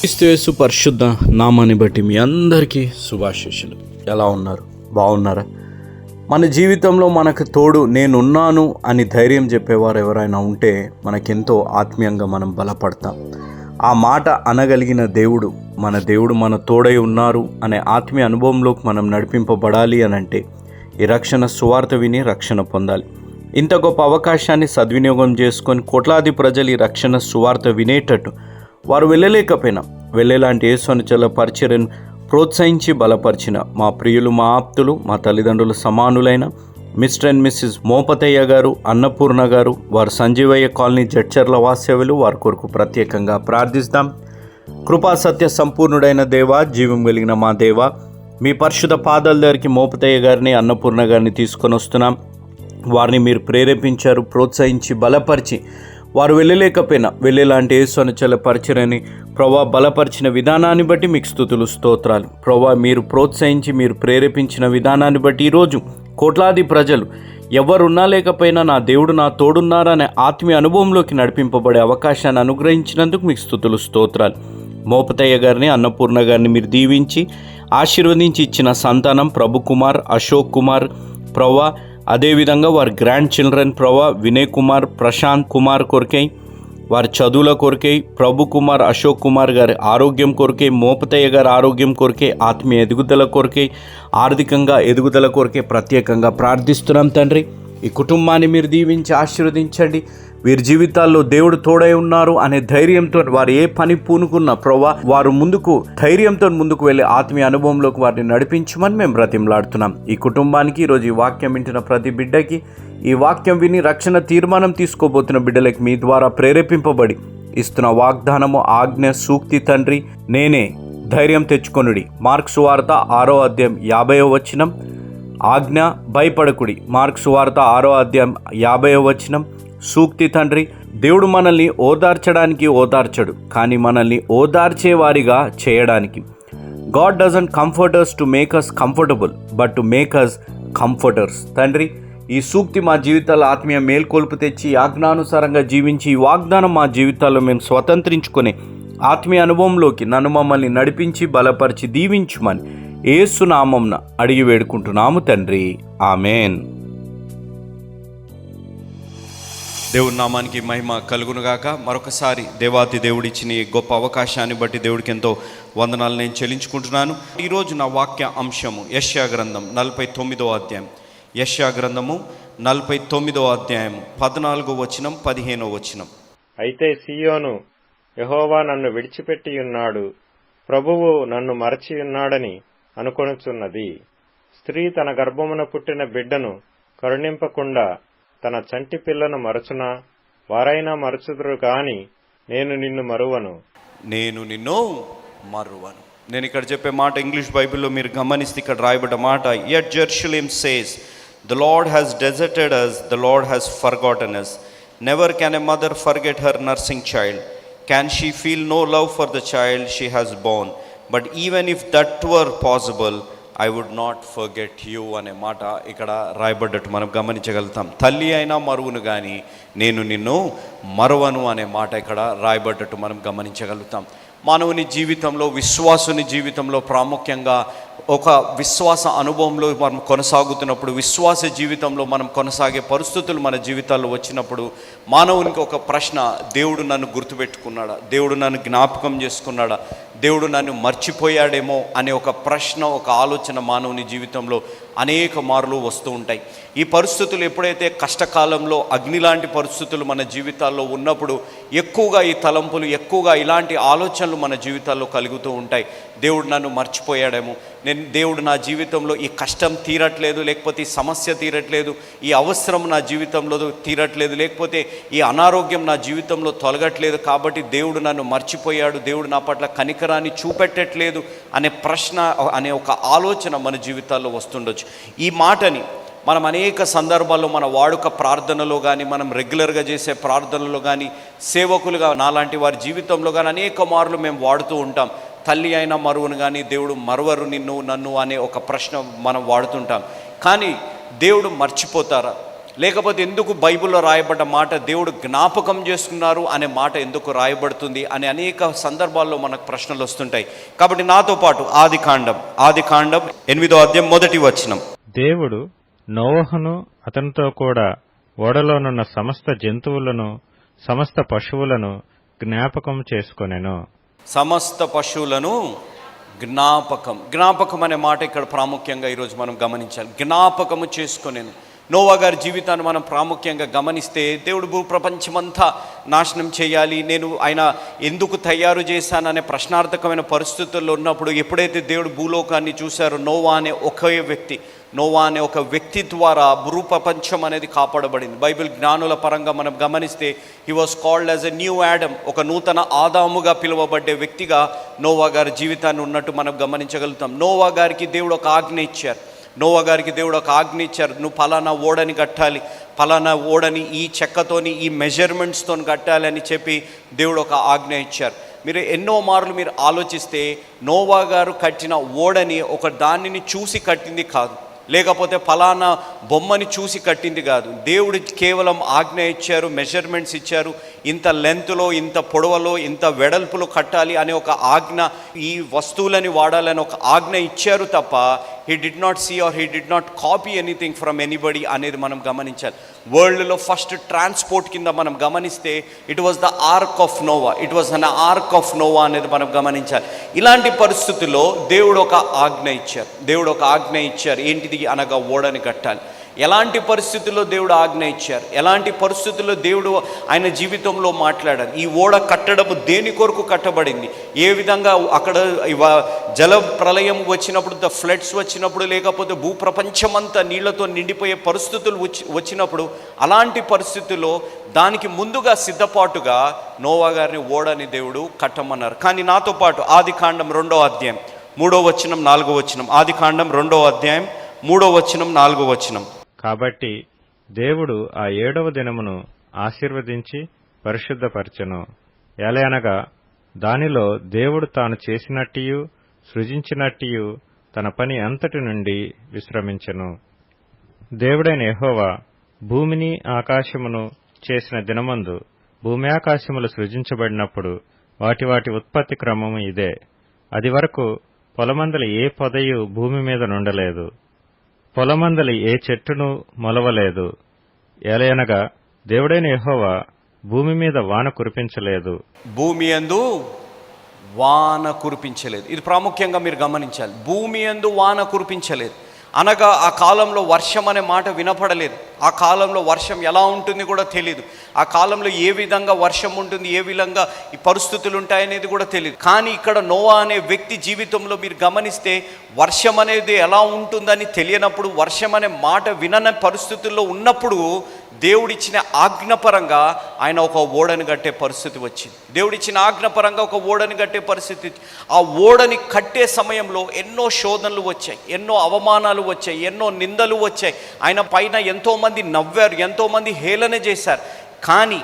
క్రీస్తుయేసు పరిశుద్ధ నామాన్ని బట్టి మీ అందరికీ శుభాశీషులు ఎలా ఉన్నారు? బాగున్నారా? మన జీవితంలో మనకు తోడు నేనున్నాను అని ధైర్యం చెప్పేవారు ఎవరైనా ఉంటే మనకెంతో ఆత్మీయంగా మనం బలపడతాం. ఆ మాట అనగలిగిన దేవుడు మన దేవుడు మన తోడై ఉన్నారు అనే ఆత్మీయ అనుభవంలోకి మనం నడిపింపబడాలి అని అంటే ఈ రక్షణ సువార్త విని రక్షణ పొందాలి. ఇంత గొప్ప అవకాశాన్ని సద్వినియోగం చేసుకొని కోట్లాది ప్రజలు ఈ రక్షణ సువార్త వినేటట్టు వారు వెళ్ళలేకపోయినా. వెళ్ళేలాంటి యేసునుచల పరిచర్యను ప్రోత్సహించి బలపరిచిన మా ప్రియులు మా ఆప్తులు మా తల్లిదండ్రులు సమానులైన మిస్టర్ అండ్ మిస్సెస్ మోపతయ్య గారు అన్నపూర్ణ గారు వారు సంజీవయ్య కాలనీ జడ్చర్ల వాస్తవ్యులు వారి కొరకు ప్రత్యేకంగా ప్రార్థిస్తాం. కృపా సత్య సంపూర్ణుడైన దేవ జీవం కలిగిన మా దేవ మీ పరిశుద్ధ పాదాల దగ్గరికి మోపతయ్య గారిని అన్నపూర్ణ గారిని తీసుకొని వస్తున్నాం. వారిని మీరు ప్రేరేపించారు ప్రోత్సహించి బలపరిచి వారు వెళ్ళలేకపోయినా వెళ్ళేలాంటి యేసును చలపరచరని ప్రభా బలపరిచిన విధానాన్ని బట్టి మీకు స్థుతులు స్తోత్రాలు. ప్రభా మీరు ప్రోత్సహించి మీరు ప్రేరేపించిన విధానాన్ని బట్టి ఈరోజు కోట్లాది ప్రజలు ఎవరున్నా లేకపోయినా నా దేవుడు నా తోడున్నారనే ఆత్మీయ అనుభవంలోకి నడిపింపబడే అవకాశాన్ని అనుగ్రహించినందుకు మీకు స్థుతులు స్తోత్రాలు. మోపతయ్య గారిని అన్నపూర్ణ గారిని మీరు దీవించి ఆశీర్వదించి ఇచ్చిన సంతానం ప్రభు కుమార్ అశోక్ కుమార్ ప్రవా అదేవిధంగా వారి గ్రాండ్ చిల్డ్రన్ ప్రభా వినయ్ కుమార్ ప్రశాంత్ కుమార్ కొరకై వారి చదువుల కొరకై ప్రభు కుమార్ అశోక్ కుమార్ గారి ఆరోగ్యం కొరకే మోపతయ్య గారి ఆరోగ్యం కొరకే ఆత్మీయ ఎదుగుదల కొరకే ఆర్థికంగా ఎదుగుదల కొరకే ప్రత్యేకంగా ప్రార్థిస్తున్నాం తండ్రి. ఈ కుటుంబాన్ని మీరు దీవించి ఆశీర్వదించండి. వీరి జీవితాల్లో దేవుడు తోడై ఉన్నారు అనే ధైర్యంతో వారు ఏ పని పూనుకున్న ప్రవ్వా వారు ముందుకు ధైర్యంతో ముందుకు వెళ్ళే ఆత్మీయ అనుభవంలోకి వారిని నడిపించమని మేము బ్రతిమలాడుతున్నాం. ఈ కుటుంబానికి ఈరోజు ఈ వాక్యం వింటున్న ప్రతి బిడ్డకి ఈ వాక్యం విని రక్షణ తీర్మానం తీసుకోబోతున్న బిడ్డలకి మీ ద్వారా ప్రేరేపింపబడి ఇస్తున్న వాగ్దానము ఆజ్ఞ సూక్తి తండ్రి నేనే ధైర్యం తెచ్చుకొనుడి. మార్క్స్ వార్త ఆరో అధ్యాయం యాభైవ వచనం. ఆజ్ఞ భయపడకుడి. మార్క్స్ వార్త ఆరో అధ్యాయం యాభై వచనం. సూక్తి తండ్రి దేవుడు మనల్ని ఓదార్చడానికి ఓదార్చడు కానీ మనల్ని ఓదార్చేవారిగా చేయడానికి. God doesn't comforters to make us comfortable but to make us comforters. తండ్రి ఈ సూక్తి మా జీవితాల ఆత్మీయ మేల్కొల్పు తెచ్చి ఆజ్ఞానుసారంగా జీవించి ఈ వాగ్దానం మా జీవితాల్లో మేము స్వతంత్రించుకునే ఆత్మీయ అనుభవంలోకి నన్ను మమ్మల్ని నడిపించి బలపరిచి దీవించుమని. ఏసునామంన అడిగి వేడుకుంటున్నాము తండ్రి. ఆమెన్. దేవుడి నామానికి మహిమ కలుగునుగాక. మరొకసారి దేవాతి దేవుడిచ్చిన ఈ గొప్ప అవకాశాన్ని బట్టి దేవుడికి ఎంతో వందనాలు నేను చెల్లించుకుంటున్నాను. ఈరోజు నా వాక్య అంశము యశ్యా గ్రంథం నలభై తొమ్మిదో అధ్యాయం. యశ్యా గ్రంథము నలభై తొమ్మిదో అధ్యాయం పద్నాలుగో వచనం పదిహేనో వచనం. అయితే సియోను యెహోవా నన్ను విడిచిపెట్టి ఉన్నాడు ప్రభువు నన్ను మరచి ఉన్నాడని అనుకొనుచున్నది. స్త్రీ తన గర్భమున పుట్టిన బిడ్డను కరుణింపకుండా తన చంటి పిల్లను మరచునా? వారైనా మరచుదురు గాని నేను నిన్ను మరువను. నేను నిన్ను మరువను. నేను ఇక్కడ చెప్పే మాట ఇంగ్లీష్ బైబిల్లో మీరు గమనిస్తే ఇక్కడ రాయబడ్డ మాట yet Jerusalem says the Lord has deserted us the Lord has forgotten us never can a mother forget her nursing child can she feel no love for the child she has borne but even if that were possible I would not forget you అనే మాట ఇక్కడ రాయబడ్డట్టు మనం గమనించగలుగుతాం. తల్లి అయినా మరువును కానీ నేను నిన్ను మరువను అనే మాట ఇక్కడ రాయబడ్డట్టు మనం గమనించగలుగుతాం. మానవుని జీవితంలో విశ్వాసుని జీవితంలో ప్రాముఖ్యంగా ఒక విశ్వాస అనుభవంలో మనం కొనసాగుతున్నప్పుడు విశ్వాస జీవితంలో మనం కొనసాగే పరిస్థితులు మన జీవితాల్లో వచ్చినప్పుడు మానవునికి ఒక ప్రశ్న దేవుడు నన్ను గుర్తుపెట్టుకున్నాడా? దేవుడు నన్ను జ్ఞాపకం చేసుకున్నాడా? దేవుడు నన్ను మర్చిపోయాడేమో? అనే ఒక ప్రశ్న ఒక ఆలోచన మానవుని జీవితంలో అనేక మార్లు వస్తూ ఉంటాయి. ఈ పరిస్థితులు ఎప్పుడైతే కష్టకాలంలో అగ్ని లాంటి పరిస్థితులు మన జీవితాల్లో ఉన్నప్పుడు ఎక్కువగా ఈ తలంపులు ఎక్కువగా ఇలాంటి ఆలోచనలు మన జీవితాల్లో కలుగుతూ ఉంటాయి. దేవుడు నన్ను మర్చిపోయాడేమో? నేను దేవుడు నా జీవితంలో ఈ కష్టం తీరట్లేదు లేకపోతే ఈ సమస్య తీరట్లేదు ఈ అవసరం నా జీవితంలో తీరట్లేదు లేకపోతే ఈ అనారోగ్యం నా జీవితంలో తొలగట్లేదు కాబట్టి దేవుడు నన్ను మర్చిపోయాడు దేవుడు నా పట్ల కనికరాన్ని చూపెట్టట్లేదు అనే ప్రశ్న అనే ఒక ఆలోచన మన జీవితాల్లో వస్తుండొచ్చు. ఈ మాటని మనం అనేక సందర్భాల్లో మన వాడుక ప్రార్థనలో కానీ మనం రెగ్యులర్గా చేసే ప్రార్థనలో కానీ సేవకులుగా నాలాంటి వారి జీవితంలో కానీ అనేక మార్లు మేము వాడుతూ ఉంటాం. తల్లి అయినా మరువును కానీ దేవుడు మరువరు నిన్ను నన్ను అనే ఒక ప్రశ్న మనం వాడుతుంటాం. కానీ దేవుడు మర్చిపోతారా? లేకపోతే ఎందుకు బైబిల్లో రాయబడ్డ మాట దేవుడు జ్ఞాపకం చేసుకున్నారు అనే మాట ఎందుకు రాయబడుతుంది అనే అనేక సందర్భాల్లో మనకు ప్రశ్నలు వస్తుంటాయి. కాబట్టి నాతో పాటు ఆది కాండం ఆది కాండం ఎనిమిదో అధ్యాయం మొదటి వచనం. దేవుడు నోహను అతనితో కూడా ఓడలోనున్న సమస్త జంతువులను సమస్త పశువులను జ్ఞాపకం చేసుకొనెను. సమస్త పశువులను జ్ఞాపకం. జ్ఞాపకం అనే మాట ఇక్కడ ప్రాముఖ్యంగా ఈరోజు మనం గమనించాలి. జ్ఞాపకము చేసుకునేది నోవా గారి జీవితాన్ని మనం ప్రాముఖ్యంగా గమనిస్తే దేవుడు భూ ప్రపంచమంతా నాశనం చేయాలి నేను ఆయన ఎందుకు తయారు చేశాననే ప్రశ్నార్థకమైన పరిస్థితుల్లో ఉన్నప్పుడు ఎప్పుడైతే దేవుడు భూలోకాన్ని చూశారో నోవా అనే ఒకే వ్యక్తి నోవా అనే ఒక వ్యక్తి ద్వారా భూ ప్రపంచం అనేది కాపాడబడింది. బైబిల్ జ్ఞానుల పరంగా మనం గమనిస్తే he was called as a new Adam ఒక నూతన ఆదాముగా పిలువబడ్డే వ్యక్తిగా నోవా గారి జీవితాన్ని ఉన్నట్టు మనం గమనించగలుగుతాం. నోవా గారికి దేవుడు ఒక ఆజ్ఞ ఇచ్చారు. నోవా గారికి దేవుడు ఒక ఆజ్ఞ ఇచ్చారు. నువ్వు ఫలానా ఓడని కట్టాలి. ఫలానా ఓడని ఈ చెక్కతోని ఈ మెజర్మెంట్స్తో కట్టాలి అని చెప్పి దేవుడు ఒక ఆజ్ఞ ఇచ్చారు. మీరు ఎన్నో మార్లు మీరు ఆలోచిస్తే నోవా గారు కట్టిన ఓడని ఒక దానిని చూసి కట్టింది కాదు. లేకపోతే ఫలానా బొమ్మని చూసి కట్టింది కాదు. దేవుడు కేవలం ఆజ్ఞ ఇచ్చారు మెజర్మెంట్స్ ఇచ్చారు. ఇంత లెంత్లో ఇంత పొడవలో ఇంత వెడల్పులో కట్టాలి అనే ఒక ఆజ్ఞ ఈ వస్తువులని వాడాలని ఒక ఆజ్ఞ ఇచ్చారు తప్ప he did not see or he did not copy anything from anybody అనేది మనం గమనించాలి. వరల్డ్లో ఫస్ట్ ట్రాన్స్పోర్ట్ కింద మనం గమనిస్తే it was the ark of Noah it was an ark of Noah అనేది మనం గమనించాలి. ఇలాంటి పరిస్థితుల్లో దేవుడు ఒక ఆజ్ఞ ఇచ్చారు. దేవుడు ఒక ఆజ్ఞ ఇచ్చారు. ఏంటిది? అనగా ఓడని కట్టాలి. ఎలాంటి పరిస్థితుల్లో దేవుడు ఆజ్ఞ ఇచ్చారు? ఎలాంటి పరిస్థితుల్లో దేవుడు ఆయన జీవితంలో మాట్లాడారు? ఈ ఓడ కట్టడము దేని కొరకు కట్టబడింది? ఏ విధంగా అక్కడ జల ప్రళయం వచ్చినప్పుడు ద ఫ్లడ్స్ వచ్చినప్పుడు లేకపోతే భూప్రపంచమంతా నీళ్ళతో నిండిపోయే పరిస్థితులు వచ్చి వచ్చినప్పుడు అలాంటి పరిస్థితుల్లో దానికి ముందుగా సిద్ధపాటుగా నోవా గారిని ఓడని దేవుడు కట్టమన్నారు. కానీ నాతో పాటు ఆది కాండం రెండో అధ్యాయం మూడో వచనం నాలుగో వచనం. ఆది కాండం రెండో అధ్యాయం మూడో వచనం నాలుగో వచనం. కాబట్టి దేవుడు ఆ ఏడవ దినమును ఆశీర్వదించి పరిశుద్ధపరచెను. ఎలయనగా దానిలో దేవుడు తాను చేసినట్టియు సృజించినట్టియు తన పని అంతటి నుండి విశ్రమించెను. దేవుడైన ఎహోవా భూమిని ఆకాశమును చేసిన దినమందు భూమి ఆకాశములు సృజించబడినప్పుడు వాటి వాటి ఉత్పత్తి క్రమము ఇదే. అది వరకు పొలమందల ఏ పొదయు భూమి మీద నుండలేదు. పొలమందలి ఏ చెట్టును మొలవలేదు. ఎలయనగా దేవుడైన యెహోవా భూమి మీద వాన కురిపించలేదు. భూమి యందు వాన కురిపించలేదు. ఇది ప్రాముఖ్యంగా మీరు గమనించాలి. భూమి యందు వాన కురిపించలేదు. అనగా ఆ కాలంలో వర్షం అనే మాట వినపడలేదు. ఆ కాలంలో వర్షం ఎలా ఉంటుంది కూడా తెలియదు ఆ కాలంలో ఏ విధంగా వర్షం ఉంటుంది ఏ విధంగా ఈ పరిస్థితులు ఉంటాయనేది కూడా తెలియదు కానీ ఇక్కడ నోవా అనే వ్యక్తి జీవితంలో మీరు గమనిస్తే వర్షం అనేది ఎలా ఉంటుందని తెలియనప్పుడు వర్షం అనే మాట వినని పరిస్థితుల్లో ఉన్నప్పుడు దేవుడిచ్చిన ఆజ్ఞపరంగా ఆయన ఒక ఓడని కట్టే పరిస్థితి వచ్చింది. దేవుడిచ్చిన ఆజ్ఞపరంగా ఒక ఓడని కట్టే పరిస్థితి. ఆ ఓడని కట్టే సమయంలో ఎన్నో శోధనలు వచ్చాయి ఎన్నో అవమానాలు వచ్చాయి ఎన్నో నిందలు వచ్చాయి. ఆయన పైన ఎంతోమంది నవ్వారు ఎంతోమంది హేళన చేశారు. కానీ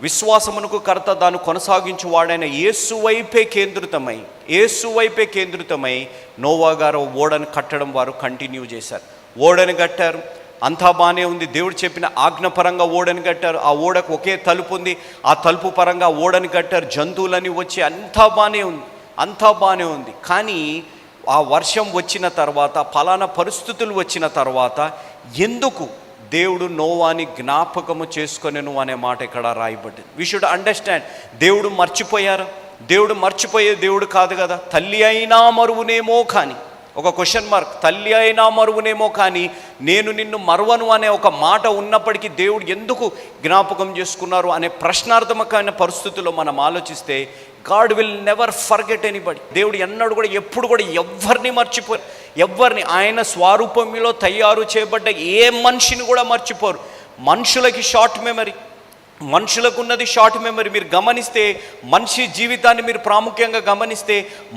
విశ్వాసమునకు కర్త దాన్ని కొనసాగించు వాడైన యేసు వైపే కేంద్రితమై యేసు వైపే కేంద్రితమై నోవా గారు ఓడని కట్టడం వారు కంటిన్యూ చేశారు. ఓడని కట్టారు అంతా బాగానే ఉంది. దేవుడు చెప్పిన ఆజ్ఞపరంగా ఓడని కట్టారు. ఆ ఓడకు ఒకే తలుపు ఉంది. ఆ తలుపు పరంగా ఓడని కట్టారు. జంతువులని వచ్చి అంతా బాగానే ఉంది. అంతా బాగానే ఉంది. కానీ ఆ వర్షం వచ్చిన తర్వాత ఫలానా పరిస్థితులు వచ్చిన తర్వాత ఎందుకు దేవుడు నోవాని జ్ఞాపకము చేసుకొనెను అనే మాట ఇక్కడ రాయబడ్డది వి షుడ్ అండర్స్టాండ్ దేవుడు మర్చిపోయారు? దేవుడు మర్చిపోయే దేవుడు కాదు కదా. తల్లి అయినా మరువునేమో కానీ ఒక క్వశ్చన్ మార్క్ తల్లి అయినా మరువునేమో కానీ నేను నిన్ను మరువను అనే ఒక మాట ఉన్నప్పటికీ దేవుడు ఎందుకు జ్ఞాపకం చేసుకున్నారు అనే ప్రశ్నార్థమకమైన పరిస్థితుల్లో మనం ఆలోచిస్తే God will never forget anybody. దేవుడు ఎన్నడు కూడా ఎప్పుడు కూడా ఎవరిని మర్చిపోరు. ఎవరిని ఆయన స్వరూపంలో తయారు చేయబడ్డ ఏ మనిషిని కూడా మర్చిపోరు. మనుషులకి షార్ట్ మెమరీ. మనుషులకు ఉన్నది షార్ట్ మెమరీ మీరు గమనిస్తే మనిషి జీవితాన్ని మీరు ప్రాముఖ్యంగా గమనిస్తే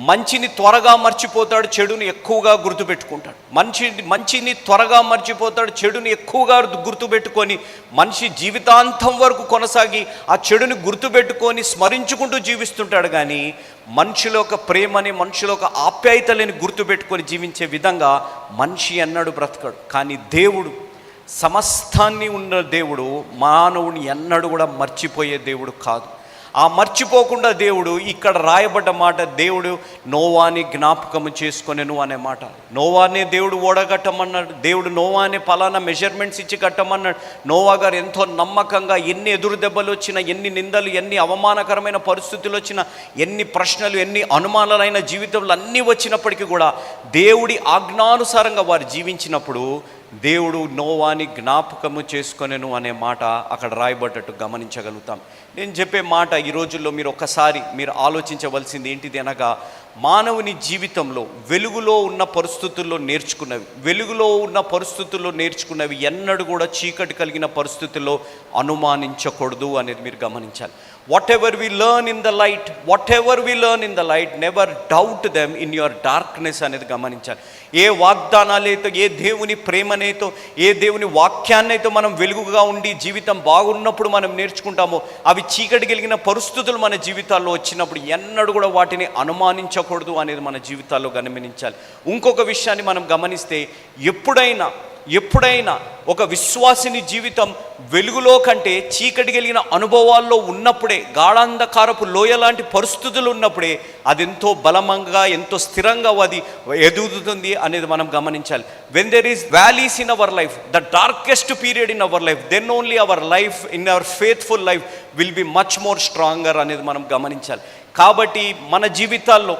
మంచిని త్వరగా మర్చిపోతాడు చెడుని ఎక్కువగా గుర్తుపెట్టుకుంటాడు. మనిషి మంచిని త్వరగా మర్చిపోతాడు చెడుని ఎక్కువగా గుర్తుపెట్టుకొని మనిషి జీవితాంతం వరకు కొనసాగి ఆ చెడుని గుర్తుపెట్టుకొని స్మరించుకుంటూ జీవిస్తుంటాడు కానీ మనుషుల యొక్క ప్రేమని మనుషుల యొక్క ఆప్యాయతలని గుర్తుపెట్టుకొని జీవించే విధంగా మనిషి అన్నాడు బ్రతకడు. కానీ దేవుడు సమస్తాన్ని ఉన్న దేవుడు మానవుని ఎన్నడూ కూడా మర్చిపోయే దేవుడు కాదు. ఆ మర్చిపోకుండా దేవుడు ఇక్కడ రాయబడ్డ మాట దేవుడు నోవాని జ్ఞాపకము చేసుకొనెను అనే మాట. నోవానే దేవుడు ఓడగట్టమన్నాడు. దేవుడు నోవానే పలానా మెజర్మెంట్స్ ఇచ్చి కట్టమన్నాడు. నోవా గారు ఎంతో నమ్మకంగా ఎన్ని ఎదురు దెబ్బలు వచ్చినా ఎన్ని నిందలు ఎన్ని అవమానకరమైన పరిస్థితులు వచ్చినా ఎన్ని ప్రశ్నలు ఎన్ని అనుమానాలైన జీవితంలో అన్నీ వచ్చినప్పటికీ కూడా దేవుడి ఆజ్ఞానుసారంగా వారు జీవించినప్పుడు దేవుడు నోవాని జ్ఞాపకము చేసుకొనెను అనే మాట అక్కడ రాయబడ్డట్టు గమనించగలుగుతాం. నేను చెప్పే మాట ఈ రోజుల్లో మీరు ఒక్కసారి మీరు ఆలోచించవలసింది ఏంటిది అనగా మానవుని జీవితంలో వెలుగులో ఉన్న పరిస్థితుల్లో నేర్చుకున్నవి వెలుగులో ఉన్న పరిస్థితుల్లో నేర్చుకున్నవి ఎన్నడూ కూడా చీకటి కలిగిన పరిస్థితుల్లో అనుమానించకూడదు అనేది మీరు గమనించాలి. Whatever we learn in the light whatever we learn in the light never doubt them in your darkness అనేది గమనించాలి. ఏ వాగ్దానాలైతే ఏ దేవుని ప్రేమనైతో ఏ దేవుని వాక్యాన్నైతే మనం వెలుగుగా ఉండి జీవితం బాగున్నప్పుడు మనం నేర్చుకుంటామో అవి చీకటి కలిగిన పరిస్థితులు మన జీవితాల్లో వచ్చినప్పుడు ఎన్నడూ కూడా వాటిని అనుమానించకూడదు అనేది మన జీవితాల్లో గమనించాలి. ఇంకొక విషయాన్ని మనం గమనిస్తే ఎప్పుడైనా ఎప్పుడైనా ఒక విశ్వాసిని జీవితం వెలుగులో కంటే చీకటి కలిగిన అనుభవాల్లో ఉన్నప్పుడే గాఢాంధకారపు లోయ లాంటి పరిస్థితులు ఉన్నప్పుడే అది ఎంతో బలమంగా ఎంతో స్థిరంగా అది ఎదుగుతుంది అనేది మనం గమనించాలి. When there is valleys in our life the darkest period in our life then only our life in our faithful life will be much more stronger అనేది మనం గమనించాలి. కాబట్టి మన జీవితాల్లో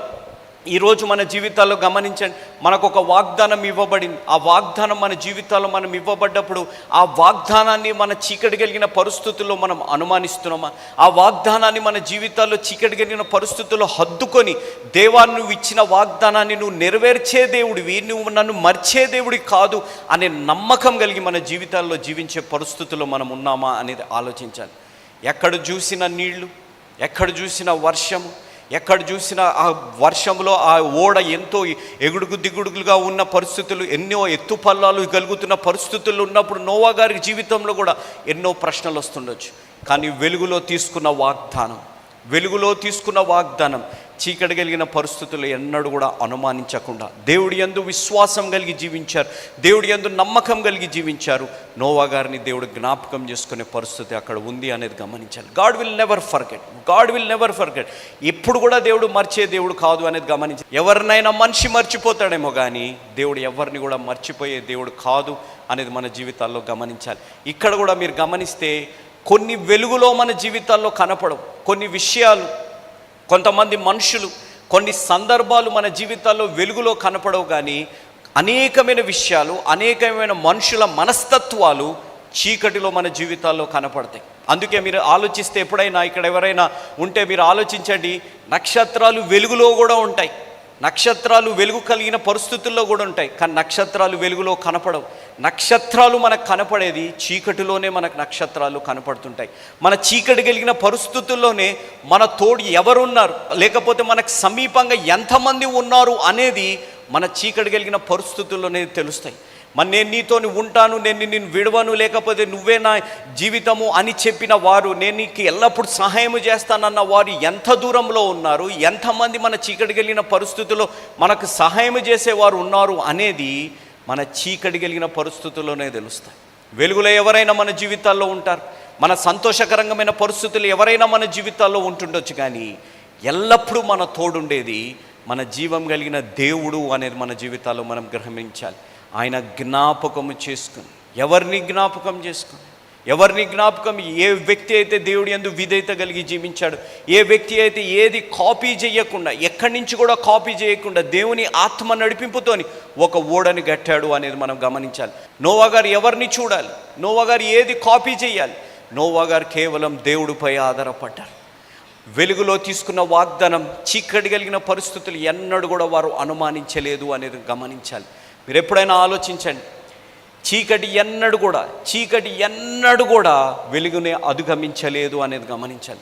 ఈరోజు మన జీవితాల్లో గమనించండి మనకు ఒక వాగ్దానం ఇవ్వబడింది. ఆ వాగ్దానం మన జీవితాల్లో మనం ఇవ్వబడ్డప్పుడు ఆ వాగ్దానాన్ని మన చీకటి కలిగిన పరిస్థితుల్లో మనం అనుమానిస్తున్నామా? ఆ వాగ్దానాన్ని మన జీవితాల్లో చీకటి కలిగిన పరిస్థితుల్లో హద్దుకొని దేవా నువ్వు ఇచ్చిన వాగ్దానాన్ని నువ్వు నెరవేర్చే దేవుడివి నువ్వు నన్ను మర్చే దేవుడి కాదు అనే నమ్మకం కలిగి మన జీవితాల్లో జీవించే పరిస్థితుల్లో మనం ఉన్నామా అనేది ఆలోచించాలి. ఎక్కడ చూసిన నీళ్ళు ఎక్కడ చూసిన వర్షము ఎక్కడ చూసినా ఆ వర్షంలో ఆ ఓడ ఎంతో ఎగుడుగు దిగుడుగులుగా ఉన్న పరిస్థితులు ఎన్నో ఎత్తు పల్లాలు కలుగుతున్న పరిస్థితులు ఉన్నప్పుడు నోవా గారి జీవితంలో కూడా ఎన్నో ప్రశ్నలు వస్తుండొచ్చు. కానీ వెలుగులో తీసుకున్న వాగ్దానం వెలుగులో తీసుకున్న వాగ్దానం చీకటి కలిగిన పరిస్థితులు ఎన్నడూ కూడా అనుమానించకుండా దేవుడి యందు విశ్వాసం కలిగి జీవించారు. దేవుడి యందు నమ్మకం కలిగి జీవించారు. నోవా గారిని దేవుడు జ్ఞాపకం చేసుకునే పరిస్థితి అక్కడ ఉంది అనేది గమనించాలి. God will never forget. God will never forget. ఎప్పుడు కూడా దేవుడు మర్చే దేవుడు కాదు అనేది గమనించాలి. ఎవరినైనా మనిషి మర్చిపోతాడేమో కానీ దేవుడు ఎవరిని కూడా మర్చిపోయే దేవుడు కాదు అనేది మన జీవితాల్లో గమనించాలి. ఇక్కడ కూడా మీరు గమనిస్తే కొన్ని వెలుగులో మన జీవితాల్లో కనపడవు. కొన్ని విషయాలు కొంతమంది మనుషులు కొన్ని సందర్భాలు మన జీవితాల్లో వెలుగులో కనపడవు కానీ అనేకమైన విషయాలు అనేకమైన మనుషుల మనస్తత్వాలు చీకటిలో మన జీవితాల్లో కనపడతాయి. అందుకే మీరు ఆలోచిస్తే ఎప్పుడైనా ఇక్కడ ఎవరైనా ఉంటే మీరు ఆలోచించండి నక్షత్రాలు వెలుగులో కూడా ఉంటాయి. నక్షత్రాలు వెలుగు కలిగిన పరిస్థితుల్లో కూడా ఉంటాయి. కానీ నక్షత్రాలు వెలుగులో కనపడవు. నక్షత్రాలు మనకు కనపడేది చీకటిలోనే మనకు నక్షత్రాలు కనపడుతుంటాయి. మన చీకటి కలిగిన పరిస్థితుల్లోనే మన తోడు ఎవరున్నారు? లేకపోతే మనకు సమీపంగా ఎంతమంది ఉన్నారు అనేది మన చీకటి కలిగిన పరిస్థితుల్లోనే తెలుస్తాయి. మరి నేను నీతో ఉంటాను నేను నిన్ను విడవను లేకపోతే నువ్వే నా జీవితము అని చెప్పిన వారు నేను నీకు ఎల్లప్పుడు సహాయం చేస్తానన్న వారు ఎంత దూరంలో ఉన్నారు ఎంతమంది మన చీకటిగలిగిన పరిస్థితుల్లో మనకు సహాయం చేసేవారు ఉన్నారు అనేది మన చీకటిగలిగిన పరిస్థితుల్లోనే తెలుస్తాయి. వెలుగులో ఎవరైనా మన జీవితాల్లో ఉంటారు మన సంతోషకరంగమైన పరిస్థితులు ఎవరైనా మన జీవితాల్లో ఉంటుండొచ్చు కానీ ఎల్లప్పుడూ మన తోడుండేది మన జీవం కలిగిన దేవుడు అనేది మన జీవితాల్లో మనం గ్రహించాలి. ఆయన జ్ఞాపకము చేసుకుని ఎవరిని జ్ఞాపకం చేసుకుని ఎవరిని జ్ఞాపకం ఏ వ్యక్తి అయితే దేవుడు ఎందు విధేయత కలిగి జీవించాడు ఏ వ్యక్తి అయితే ఏది కాపీ చేయకుండా ఎక్కడి నుంచి కూడా కాపీ చేయకుండా దేవుని ఆత్మ నడిపింపుతోని ఒక ఓడని కట్టాడు అనేది మనం గమనించాలి. నోవా గారు ఎవరిని చూడాలి? నోవా గారు ఏది కాపీ చేయాలి? నోవా గారు కేవలం దేవుడిపై ఆధారపడ్డారు. వెలుగులో తీసుకున్న వాగ్దానం చీకటి కలిగిన పరిస్థితులు ఎన్నడూ కూడా వారు అనుమానించలేదు అనేది గమనించాలి. మీరు ఎప్పుడైనా ఆలోచించండి. చీకటి ఎన్నడు కూడా చీకటి ఎన్నడు కూడా వెలుగుని అధిగమించలేదు అనేది గమనించాలి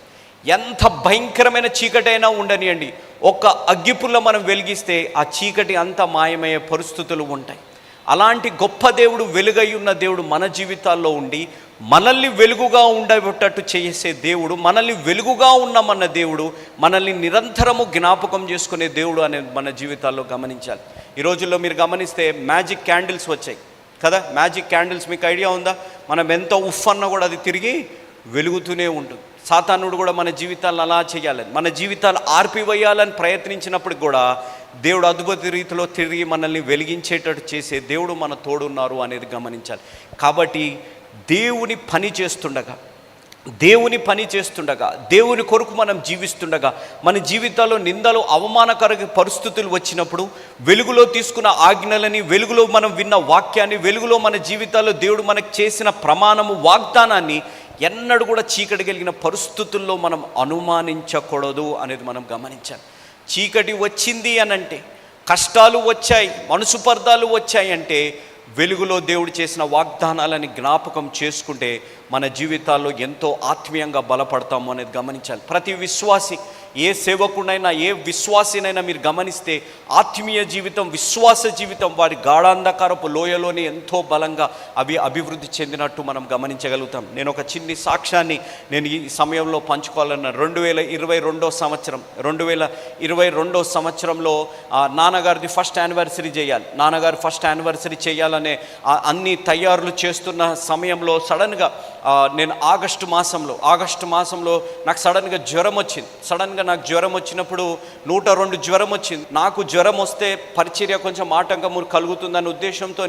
ఎంత భయంకరమైన చీకటి అయినా ఉండనియండి. ఒక్క అగ్గిపుల్ల మనం వెలిగిస్తే ఆ చీకటి అంత మాయమయ్యే పరిస్థితులు ఉంటాయి. అలాంటి గొప్ప దేవుడు వెలుగై ఉన్న దేవుడు మన జీవితాల్లో ఉండి మనల్ని వెలుగుగా ఉండేటట్టు చేసే దేవుడు మనల్ని వెలుగుగా ఉన్నామన్న దేవుడు మనల్ని నిరంతరము జ్ఞాపకం చేసుకునే దేవుడు అనేది మన జీవితాల్లో గమనించాలి. ఈ రోజుల్లో మీరు గమనిస్తే మ్యాజిక్ క్యాండిల్స్ వచ్చాయి. కదా? మ్యాజిక్ క్యాండిల్స్ మీకు ఐడియా ఉందా? మనం ఎంత ఉఫ్ అన్నా కూడా అది తిరిగి వెలుగుతూనే ఉంటుంది. సాతానుడు కూడా మన జీవితాలను అలా చేయాలని మన జీవితాలు ఆర్పివేయాలని ప్రయత్నించినప్పుడు కూడా దేవుడు అద్భుత రీతిలో తిరిగి మనల్ని వెలిగించేటట్టు చేసే దేవుడు మన తోడున్నారు అనేది గమనించాలి. కాబట్టి దేవుని పని చేస్తుండగా దేవుని పని చేస్తుండగా దేవుని కొరకు మనం జీవిస్తుండగా మన జీవితాల్లో నిందలు అవమానకర పరిస్థితులు వచ్చినప్పుడు వెలుగులో తీసుకున్న ఆజ్ఞలని వెలుగులో మనం విన్న వాక్యాన్ని వెలుగులో మన జీవితాల్లో దేవుడు మనకు చేసిన ప్రమాణము వాగ్దానాన్ని ఎన్నడూ కూడా చీకటి కలిగిన పరిస్థితుల్లో మనం అనుమానించకూడదు అనేది మనం గమనించాలి. చీకటి వచ్చింది అనంటే కష్టాలు వచ్చాయి మనసుపర్ధాలు వచ్చాయి అంటే వెలుగులో దేవుడు చేసిన వాగ్దానాలని జ్ఞాపకం చేసుకుంటే మన జీవితాల్లో ఎంతో ఆత్మీయంగా బలపడతాము అనేది గమనించాలి. ప్రతి విశ్వాసి ఏ సేవకుడైనా ఏ విశ్వాసినైనా మీరు గమనిస్తే ఆత్మీయ జీవితం విశ్వాస జీవితం వారి గాఢాంధకారపు లోయలోనే ఎంతో బలంగా అవి అభివృద్ధి చెందినట్టు మనం గమనించగలుగుతాం. నేను ఒక చిన్ని సాక్ష్యాన్ని నేను ఈ సమయంలో పంచుకోవాలన్న రెండు వేల ఇరవై రెండో సంవత్సరం రెండు వేల ఇరవై రెండో సంవత్సరంలో నాన్నగారిది ఫస్ట్ యానివర్సరీ చేయాలి. నాన్నగారు ఫస్ట్ యానివర్సరీ చేయాలనే అన్ని తయారులు చేస్తున్న సమయంలో సడన్గా నేను ఆగస్టు మాసంలో ఆగస్టు మాసంలో నాకు సడన్గా జ్వరం వచ్చింది. సడన్గా నాకు జ్వరం వచ్చినప్పుడు నూట రెండు జ్వరం వచ్చింది. నాకు జ్వరం వస్తే పరిచర్య కొంచెం ఆటంకము కలుగుతుందనే ఉద్దేశంతో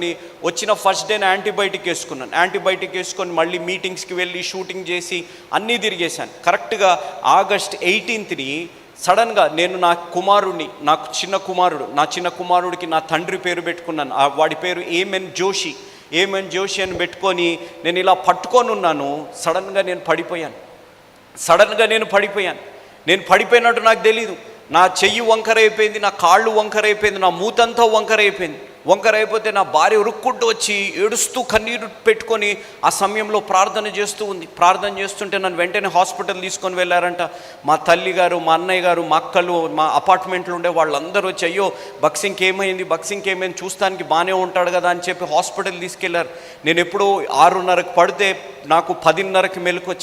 వచ్చిన ఫస్ట్ డే యాంటీబయాటిక్ వేసుకున్నాను. యాంటీబయాటిక్ వేసుకొని మళ్ళీ మీటింగ్స్కి వెళ్ళి షూటింగ్ చేసి అన్నీ తిరిగేశాను. కరెక్ట్గా ఆగస్ట్ ఎయిటీన్త్ని సడన్గా నేను నా కుమారుడిని నాకు చిన్న కుమారుడు నా చిన్న కుమారుడికి నా తండ్రి పేరు పెట్టుకున్నాను. వాడి పేరు ఏమెన్ జోషి. ఏమని జోషి అని పెట్టుకొని నేను ఇలా పట్టుకొని ఉన్నాను సడన్గా నేను పడిపోయాను. సడన్గా నేను పడిపోయాను. నేను పడిపోయినట్టు నాకు తెలీదు. నా చెయ్యి వంకర అయిపోయింది నా కాళ్ళు వంకర అయిపోయింది నా మూతంతా వంకర వంకరైపోతే నా భార్య ఉరుక్కుంటూ వచ్చి ఏడుస్తూ కన్నీరు పెట్టుకొని ఆ సమయంలో ప్రార్థన చేస్తూ ఉంది. ప్రార్థన చేస్తుంటే నన్ను వెంటనే హాస్పిటల్ తీసుకొని వెళ్ళారంట. మా తల్లి గారు మా అన్నయ్య గారు మా అక్కలు మా అపార్ట్మెంట్లో ఉండే వాళ్ళందరూ వచ్చి అయ్యో బక్సింగ్కి ఏమైంది? బక్సింగ్కి ఏమైంది? చూస్తానికి బాగానే ఉంటాడు కదా అని చెప్పి హాస్పిటల్ తీసుకెళ్ళారు. నేను ఎప్పుడో ఆరున్నరకు పడితే నాకు పదిన్నరకి మెలకు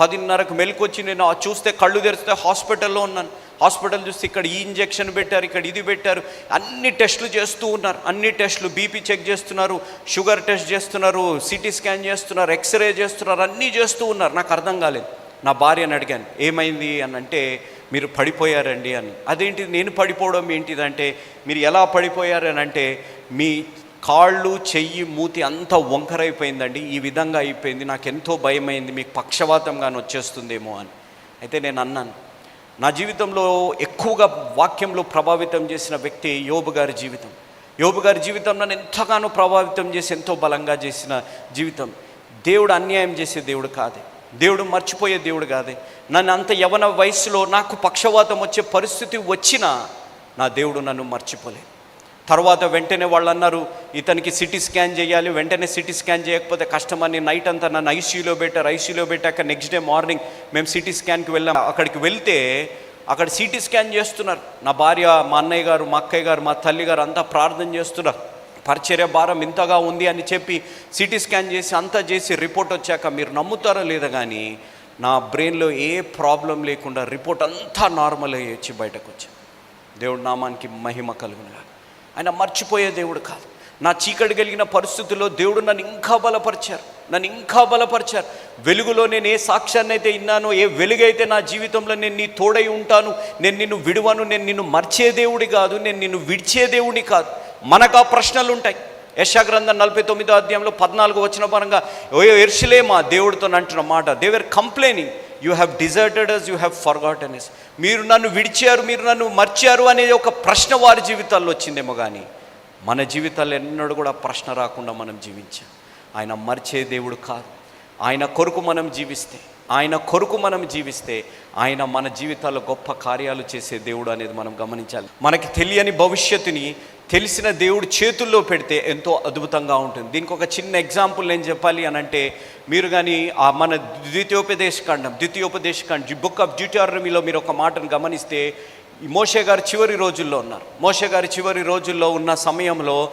పదిన్నరకు మెలకొచ్చి నేను చూస్తే కళ్ళు తెరిస్తే హాస్పిటల్లో ఉన్నాను. హాస్పిటల్ చూస్తే ఇక్కడ ఈ ఇంజెక్షన్ పెట్టారు ఇక్కడ ఇది పెట్టారు. అన్ని టెస్టులు చేస్తూ ఉన్నారు. అన్ని టెస్టులు బీపీ చెక్ చేస్తున్నారు షుగర్ టెస్ట్ చేస్తున్నారు సిటీ స్కాన్ చేస్తున్నారు ఎక్స్రే చేస్తున్నారు అన్నీ చేస్తూ ఉన్నారు. నాకు అర్థం కాలేదు. నా భార్యని అడిగాను ఏమైంది? అని అంటే మీరు పడిపోయారండి అని. అదేంటి? నేను పడిపోవడం ఏంటిదంటే మీరు ఎలా పడిపోయారు? అని అంటే మీ కాళ్ళు చెయ్యి మూతి అంతా వంకరైపోయిందండి. ఈ విధంగా అయిపోయింది. నాకు ఎంతో భయమైంది. మీకు పక్షవాతంగాని వచ్చేస్తుందేమో అని. అయితే నేను అన్నాను నా జీవితంలో ఎక్కువగా వాక్యంలో ప్రభావితం చేసిన వ్యక్తి యోబు గారి జీవితం. యోబు గారి జీవితం నన్ను ఎంతగానో ప్రభావితం చేసి ఎంతో బలంగా చేసిన జీవితం. దేవుడు అన్యాయం చేసే దేవుడు కాదే. దేవుడు మర్చిపోయే దేవుడు కాదే. నన్ను అంత యవన వయసులో నాకు పక్షవాతం వచ్చే పరిస్థితి వచ్చినా నా దేవుడు నన్ను మర్చిపోలేదు. తర్వాత వెంటనే వాళ్ళు అన్నారు ఇతనికి సిటీ స్కాన్ చేయాలి వెంటనే సిటీ స్కాన్ చేయకపోతే కష్టమని నైట్ అంతా నన్ను ఐసీయూలో పెట్టారు. ఐసీయూలో పెట్టాక నెక్స్ట్ డే మార్నింగ్ మేము సిటీ స్కాన్కి వెళ్ళాం. అక్కడికి వెళ్తే అక్కడ సిటీ స్కాన్ చేస్తున్నారు. నా భార్య మా అన్నయ్య గారు మా అక్కయ్య గారు మా తల్లి గారు అంతా ప్రార్థన చేస్తున్నారు. పరిచర్య భారం ఇంతగా ఉంది అని చెప్పి సిటీ స్కాన్ చేసి అంతా చేసి రిపోర్ట్ వచ్చాక మీరు నమ్ముతారో లేదా కానీ నా బ్రెయిన్లో ఏ ప్రాబ్లం లేకుండా రిపోర్ట్ అంతా నార్మల్ అయ్యి వచ్చి బయటకు వచ్చాను. దేవుడు నామానికి మహిమ కలుగునుగా ఆయన మర్చిపోయే దేవుడు కాదు. నా చీకటి కలిగిన పరిస్థితుల్లో దేవుడు నన్ను ఇంకా బలపరిచారు. నన్ను ఇంకా బలపరిచారు. వెలుగులో నేను ఏ సాక్ష్యాన్ని అయితే ఇన్నానో ఏ వెలుగైతే నా జీవితంలో నేను నీ తోడై ఉంటాను నేను నిన్ను విడువను నేను నిన్ను మర్చే దేవుడి కాదు నేను నిన్ను విడిచే దేవుడి కాదు. మనకు ఆ ప్రశ్నలు ఉంటాయి. యశాగ్రంథం నలభై తొమ్మిదో అధ్యాయంలో పద్నాలుగు వచ్చిన పరంగా ఓ ఎర్షలే మా దేవుడితో అంటున్న మాట. They were complaining you have deserted us you have forgotten us మీరు నన్ను విడిచారు మీరు నన్ను మర్చారు అనేది ఒక ప్రశ్న వారి జీవితాల్లో వచ్చిందేమో కానీ మన జీవితాల్లో ఎన్నడూ కూడా ప్రశ్న రాకుండా మనం జీవించాం. ఆయన మర్చే దేవుడు కాదు. ఆయన కొరకు మనం జీవిస్తే ఆయన కొరకు మనం జీవిస్తే ఆయన మన జీవితాల్లో గొప్ప కార్యాలు చేసే దేవుడు అనేది మనం గమనించాలి. మనకి తెలియని భవిష్యత్తుని తెలిసిన దేవుడు చేతుల్లో పెడితే ఎంతో అద్భుతంగా ఉంటుంది. దీనికి ఒక చిన్న ఎగ్జాంపుల్ నేను చెప్పాలి అని అంటే మీరు కానీ ఆ మన ద్వితీయోపదేశ ఖండం ఖండం బుక్ ఆఫ్ డ్యూటారమీలో మీరు ఒక మాటను గమనిస్తే మోషే గారు చివరి రోజుల్లో ఉన్నారు. మోషే గారి చివరి రోజుల్లో ఉన్న సమయంలో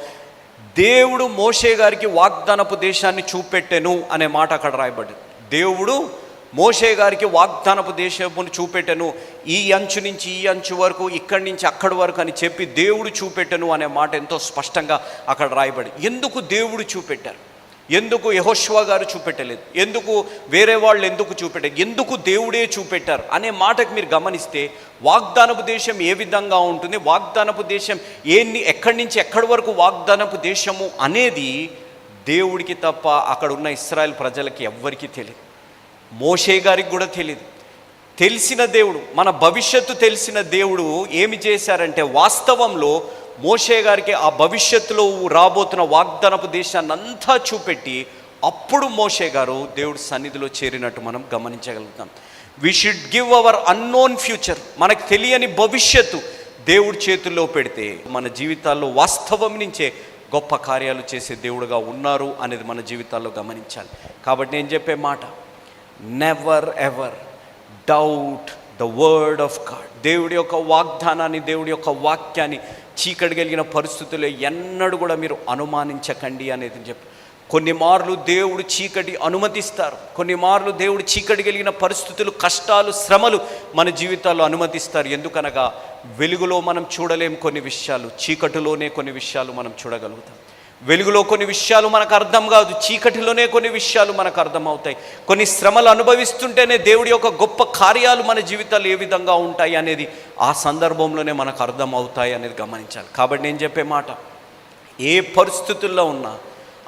దేవుడు మోషే గారికి వాగ్దానపు దేశాన్ని చూపెట్టెను అనే మాట అక్కడ రాయబడింది. దేవుడు మోషే గారికి వాగ్దానపు దేశమును చూపెట్టను. ఈ అంచు నుంచి ఈ అంచు వరకు ఇక్కడి నుంచి అక్కడి వరకు అని చెప్పి దేవుడు చూపెట్టను అనే మాట ఎంతో స్పష్టంగా అక్కడ రాయబడి ఎందుకు దేవుడు చూపెట్టారు? ఎందుకు యహోష్వా గారు చూపెట్టలేదు? ఎందుకు వేరే వాళ్ళు ఎందుకు చూపెట్టారు ఎందుకు దేవుడే చూపెట్టారు? అనే మాటకు మీరు గమనిస్తే వాగ్దానపు దేశం ఏ విధంగా ఉంటుంది? వాగ్దానపు దేశం ఏన్ని ఎక్కడి నుంచి ఎక్కడి వరకు వాగ్దానపు దేశము అనేది దేవుడికి తప్ప అక్కడ ఉన్న ఇస్రాయల్ ప్రజలకి ఎవ్వరికీ తెలియదు. మోషే గారికి కూడా తెలియదు తెలిసిన దేవుడు మన భవిష్యత్తు తెలిసిన దేవుడు ఏమి చేశారంటే వాస్తవంలో మోషే గారికి ఆ భవిష్యత్తులో రాబోతున్న వాగ్దానపు దేశాన్ని అంతా చూపెట్టి అప్పుడు మోషే గారు దేవుడి సన్నిధిలో చేరినట్టు మనం గమనించగలుగుతాం. We should give our unknown future మనకు తెలియని భవిష్యత్తు దేవుడి చేతుల్లో పెడితే మన జీవితాల్లో వాస్తవం నుంచే గొప్ప కార్యాలు చేసే దేవుడుగా ఉన్నారు అనేది మన జీవితాల్లో గమనించాలి. కాబట్టి నేను చెప్పే మాట never ever doubt the word of God దేవుడి యొక్క వాగ్దానాన్ని దేవుడి యొక్క వాక్యాన్ని చీకటి కలిగిన పరిస్థితుల్లో ఎన్నడూ కూడా మీరు అనుమానించకండి అనేది చెప్పి కొన్ని మార్లు దేవుడు చీకటి అనుమతిస్తారు. కొన్ని మార్లు దేవుడు చీకటి కలిగిన పరిస్థితులు కష్టాలు శ్రమలు మన జీవితాల్లో అనుమతిస్తారు. ఎందుకనగా వెలుగులో మనం చూడలేం కొన్ని విషయాలు చీకటిలోనే కొన్ని విషయాలు మనం చూడగలుగుతాం. వెలుగులో కొన్ని విషయాలు మనకు అర్థం కాదు చీకటిలోనే కొన్ని విషయాలు మనకు అర్థమవుతాయి కొన్ని శ్రమలు అనుభవిస్తుంటేనే దేవుడి యొక్క గొప్ప కార్యాలు మన జీవితాలు ఏ విధంగా ఉంటాయి అనేది ఆ సందర్భంలోనే మనకు అర్థం అవుతాయి అనేది గమనించాలి. కాబట్టి నేను చెప్పే మాట ఏ పరిస్థితుల్లో ఉన్నా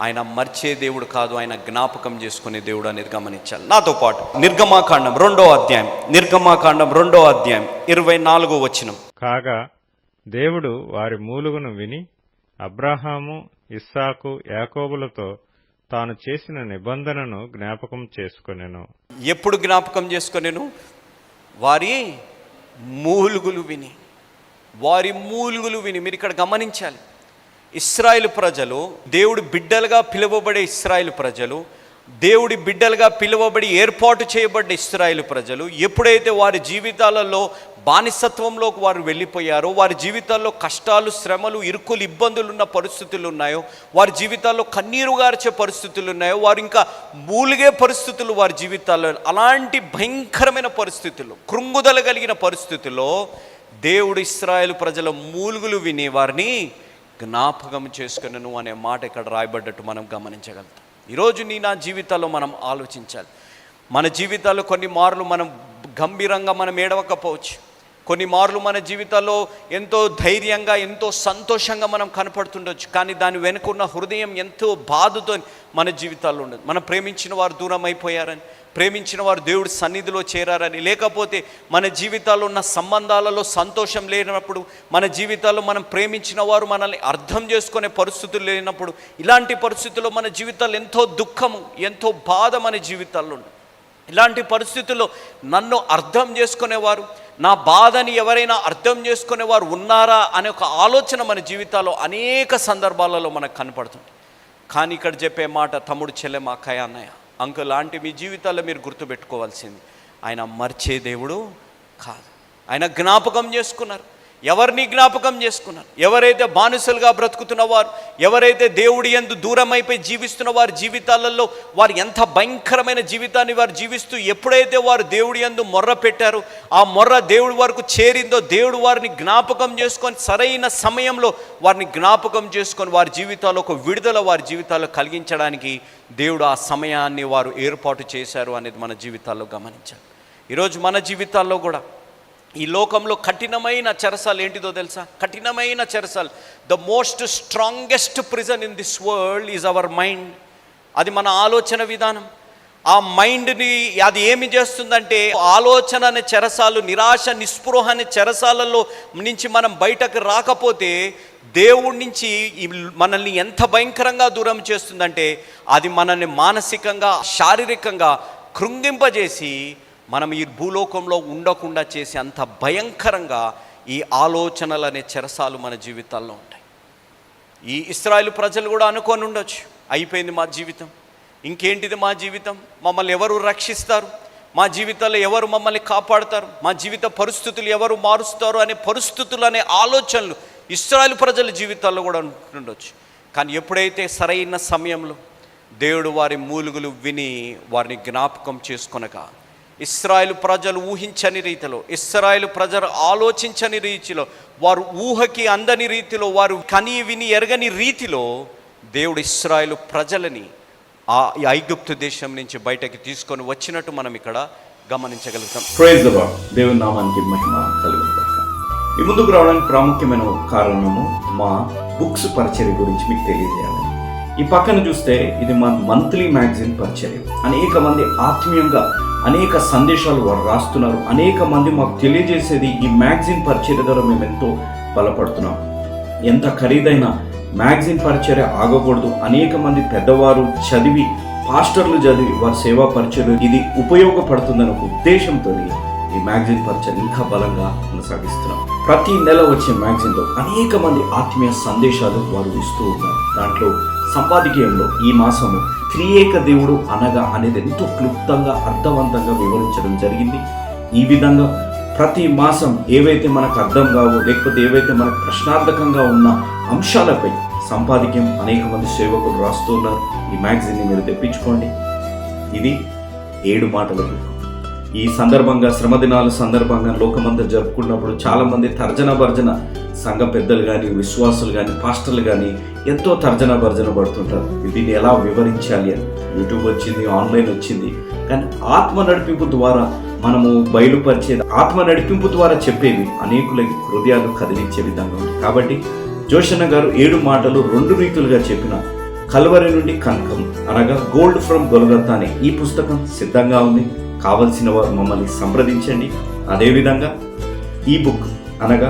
ఆయన మర్చే దేవుడు కాదు ఆయన జ్ఞాపకం చేసుకునే దేవుడు అనేది గమనించాలి. నాతో పాటు నిర్గమాకాండం రెండో అధ్యాయం నిర్గమాకాండం రెండో అధ్యాయం ఇరవై నాలుగో వచనం. కాగా దేవుడు వారి మూలుగును విని అబ్రాహాము ఇస్సాకు యాకోబులతో తాను చేసిన నిబంధనను జ్ఞాపకం చేసుకొనెను. ఎప్పుడు జ్ఞాపకం చేసుకునేను? వారి మూలుగులు విని. వారి మూలుగులు విని. మీరు ఇక్కడ గమనించాలి. ఇస్రాయిల్ ప్రజలు దేవుడు బిడ్డలుగా పిలువబడే ఇస్రాయిల్ ప్రజలు దేవుడి బిడ్డలుగా పిలువబడి ఏర్పాటు చేయబడ్డ ఇస్రాయేల్ ప్రజలు ఎప్పుడైతే వారి జీవితాలలో బానిసత్వంలోకి వారు వెళ్ళిపోయారో వారి జీవితాల్లో కష్టాలు శ్రమలు ఇరుకులు ఇబ్బందులు ఉన్న పరిస్థితులు ఉన్నాయో వారి జీవితాల్లో కన్నీరు గార్చే పరిస్థితులు ఉన్నాయో వారు ఇంకా మూలిగే పరిస్థితులు వారి జీవితాల్లో అలాంటి భయంకరమైన పరిస్థితులు కృంగుదల కలిగిన పరిస్థితుల్లో దేవుడు ఇస్రాయేల్ ప్రజల మూలుగులు విని వారిని జ్ఞాపకం చేసుకునను అనే మాట ఇక్కడ రాయబడ్డట్టు మనం గమనించగలుగుతాం. ఈరోజు నీ నా జీవితాల్లో మనం ఆలోచించాలి. మన జీవితాల్లో కొన్ని మార్లు మనం గంభీరంగా మనం ఏడవకపోవచ్చు. కొన్ని మార్లు మన జీవితాల్లో ఎంతో ధైర్యంగా ఎంతో సంతోషంగా మనం కనపడుతుండొచ్చు. కానీ దాని వెనుక ఉన్న హృదయం ఎంతో బాధతో మన జీవితాల్లో ఉండదు మనం ప్రేమించిన వారు దూరం అయిపోయారని ప్రేమించిన వారు దేవుడి సన్నిధిలో చేరారని లేకపోతే మన జీవితాల్లో ఉన్న సంబంధాలలో సంతోషం లేనప్పుడు మన జీవితాల్లో మనం ప్రేమించిన వారు మనల్ని అర్థం చేసుకునే పరిస్థితులు లేనప్పుడు ఇలాంటి పరిస్థితుల్లో మన జీవితాలు ఎంతో దుఃఖము ఎంతో బాధ మన జీవితాల్లో ఇలాంటి పరిస్థితుల్లో నన్ను అర్థం చేసుకునేవారు నా బాధని ఎవరైనా అర్థం చేసుకునేవారు ఉన్నారా అనే ఒక ఆలోచన మన జీవితాల్లో అనేక సందర్భాలలో మనకు కనపడుతుంది. కానీ ఇక్కడ చెప్పే మాట తమ్ముడు చెల్లెమ అక్కయ్య అన్నయ్య. అంకుల్ లాంటి మీ జీవితాల్లో మీరు గుర్తుపెట్టుకోవాల్సింది ఆయన మర్చే దేవుడు కాదు. ఆయన జ్ఞాపకం చేసుకున్నారు. ఎవరిని జ్ఞాపకం చేసుకున్నారు? ఎవరైతే బానిసలుగా బ్రతుకుతున్న వారు ఎవరైతే దేవుడి ఎందు దూరమైపోయి జీవిస్తున్న వారి జీవితాలలో వారు ఎంత భయంకరమైన జీవితాన్ని వారు జీవిస్తూ ఎప్పుడైతే వారు దేవుడి ఎందు మొర్ర పెట్టారో ఆ మొర్ర దేవుడి వరకు చేరిందో దేవుడు వారిని జ్ఞాపకం చేసుకొని సరైన సమయంలో వారిని జ్ఞాపకం చేసుకొని వారి జీవితాల్లో ఒక విడుదల వారి జీవితాల్లో కలిగించడానికి దేవుడు ఆ సమయాన్ని వారు ఏర్పాటు చేశారు అనేది మన జీవితాల్లో గమనించాలి. ఈరోజు మన జీవితాల్లో కూడా ఈ లోకంలో కఠినమైన చెరసాలు ఏంటిదో తెలుసా? కఠినమైన చెరసాలు. The most strongest prison in this world is our mind అది మన ఆలోచన విధానం. ఆ మైండ్ని అది ఏమి చేస్తుందంటే ఆలోచన అనే చెరసాలు నిరాశ నిస్పృహ అనే చెరసాలలో నుంచి మనం బయటకు రాకపోతే దేవుడి నుంచి మనల్ని ఎంత భయంకరంగా దూరం చేస్తుందంటే అది మనల్ని మానసికంగా శారీరకంగా కృంగింపజేసి మనం ఈ భూలోకంలో ఉండకుండా చేసే అంత భయంకరంగా ఈ ఆలోచనలు అనే చెరసాలు మన జీవితాల్లో ఉంటాయి. ఈ ఇస్రాయల్ ప్రజలు కూడా అనుకొని ఉండొచ్చు. అయిపోయింది మా జీవితం. ఇంకేంటిది మా జీవితం? మమ్మల్ని ఎవరు రక్షిస్తారు? మా జీవితాల్లో ఎవరు మమ్మల్ని కాపాడుతారు? మా జీవిత పరిస్థితులు ఎవరు మారుస్తారు అనే పరిస్థితులు అనే ఆలోచనలు ఇస్రాయల్ ప్రజల జీవితాల్లో కూడా ఉండొచ్చు. కానీ ఎప్పుడైతే సరైన సమయంలో దేవుడు వారి మూలుగులు విని వారిని జ్ఞాపకం చేసుకొనక ఇస్రాయేల్ ప్రజలు ఊహించని రీతిలో ఇస్రాయేల్ ప్రజలు ఆలోచించని రీతిలో వారు ఊహకి అందని రీతిలో వారు కని విని ఎరగని రీతిలో దేవుడు ఇస్రాయేల్ ప్రజలని ఆ ఈ ఐగుప్తు దేశం నుంచి బయటకి తీసుకొని వచ్చినట్టు మనం ఇక్కడ గమనించగలుగుతాం. ప్రైజ్ దేవుని నామానికి మహిమ కలుగుతాక ఈ ముందుకు రావడానికి ప్రాముఖ్యమైన కారణము మా బుక్స్ పరిచర్య గురించి మీకు తెలియజేయాలి. ఈ పక్కన చూస్తే ఇది మా మంత్లీ మ్యాగజైన్ పరిచర్య. అనేక మంది ఆత్మీయంగా అనేక సందేశాలు వారు రాస్తున్నారు. అనేక మంది మాకు తెలియజేసేది ఈ మ్యాగజైన్ పరిచర్య ద్వారా మేము ఎంతో బలపడుతున్నాం. ఎంత ఖరీదైన మ్యాగజైన్ పరిచర్య ఆగకూడదు. అనేక మంది పెద్దవారు చదివి పాస్టర్లు చదివి వారి సేవా పరిచయలు ఇది ఉపయోగపడుతుందనే ఉద్దేశంతో ఈ మ్యాగజైన్ పరిచయం ఇంకా బలంగా కొనసాగిస్తున్నాం. ప్రతి నెల వచ్చే మ్యాగజైన్లో అనేక మంది ఆత్మీయ సందేశాలు వారు ఇస్తూ ఉన్నారు. దాంట్లో సంపాదకీయంలో ఈ మాసము త్రియేక దేవుడు అనగా అనేది ఎంతో క్లుప్తంగా అర్థవంతంగా వివరించడం జరిగింది. ఈ విధంగా ప్రతి మాసం ఏవైతే మనకు అర్థం కావో లేకపోతే ఏవైతే మనకు ప్రశ్నార్థకంగా ఉన్న అంశాలపై సంపాదిక్యం అనేక మంది సేవకులు రాస్తున్నారు ఈ మ్యాగజైన్ని మీరు తెప్పించుకోండి. ఇది ఏడు మాటల ఈ సందర్భంగా శ్రమదినాల సందర్భంగా లోకమంతా జరుపుకున్నప్పుడు చాలామంది తర్జన భర్జన సంఘ పెద్దలు కానీ విశ్వాసులు కానీ పాస్టర్లు కానీ ఎంతో తర్జన భర్జన పడుతుంటారు. దీన్ని ఎలా వివరించాలి అని. యూట్యూబ్ వచ్చింది ఆన్లైన్ వచ్చింది. కానీ ఆత్మ నడిపింపు ద్వారా మనము బయలుపరిచేది ఆత్మ నడిపింపు ద్వారా చెప్పేవి అనేకుల హృదయాలు కదిలించే విధంగా ఉంది. కాబట్టి జోషన్న గారు ఏడు మాటలు రెండు రీతులుగా చెప్పిన కల్వరి నుండి కనకం అనగా గోల్డ్ ఫ్రమ్ గొలగత్తా అనే ఈ పుస్తకం సిద్ధంగా ఉంది. కావలసిన వారు మమ్మల్ని సంప్రదించండి. అదేవిధంగా ఈ బుక్ అనగా